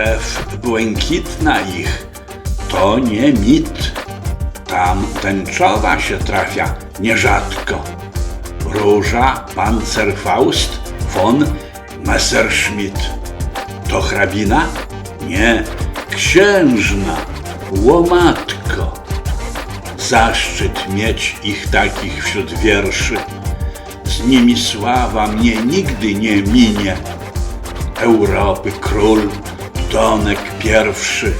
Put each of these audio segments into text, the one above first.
Krew błękitna ich to nie mit. Tam tęczowa się trafia nierzadko. Róża Panzerfaust von Messerschmitt. To hrabina? Nie, księżna, łomatko. Zaszczyt mieć ich takich wśród wierszy. Z nimi sława mnie nigdy nie minie. Europy król, Donek pierwszy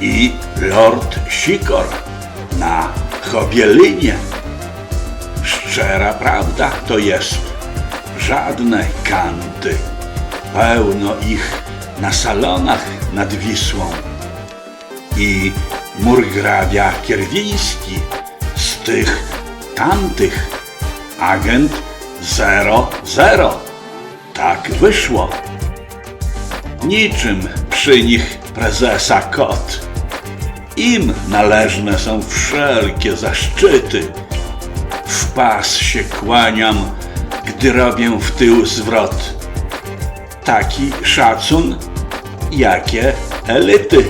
i Lord Sikor na Chobielinie. Szczera prawda to jest, żadne kanty. Pełno ich na salonach nad Wisłą. I murgrabia Kierwiński z tych tamtych agent 00. Tak wyszło. Niczym przy nich prezesa kot. Im należne są wszelkie zaszczyty. W pas się kłaniam, gdy robię w tył zwrot. Taki szacun, jakie elity.